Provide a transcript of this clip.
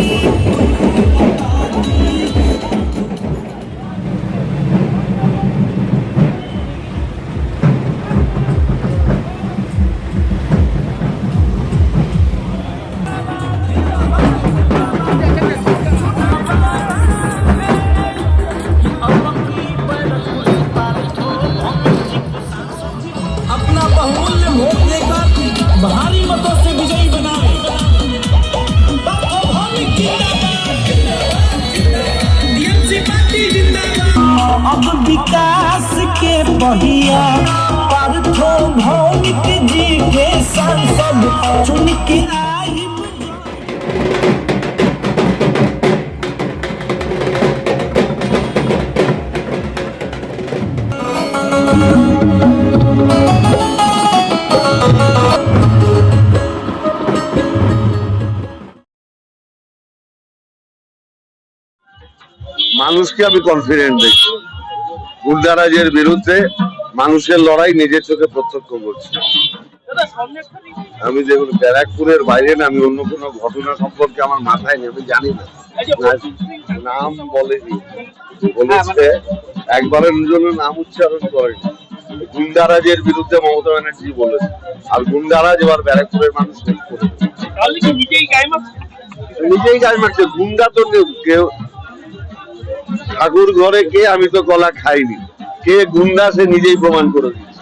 Thank you. विकास के पहिया पार्थो भौमिक जी के सांसद चुन के आई মানুষকে আমি কনফিডেন্ট দেখি গুন্ডারাজের বিরুদ্ধে মানুষের লড়াই নিজের চোখে প্রত্যক্ষ করছি। আমি যেগুলো ব্যারাকপুরের বাইরে না আমি অন্য কোনো ঘটনা সম্পর্কে আমার মাথায় নেই আমি জানি না। নাম বলেনি। বলেছে একবারের জন্য নাম উচ্চারণ করেনি। গুন্ডারাজের বিরুদ্ধে মমতা ব্যানার্জি বলেছে আর গুন্ডারাজ এবার ব্যারাকপুরের মানুষ নিজেই গায়ে মারছে গুন্ডা তো কেউ ঠাকুর ঘরে কে আমি তো কলা খাইনি। কে গুন্ডা সে নিজেই প্রমাণ করে দিচ্ছে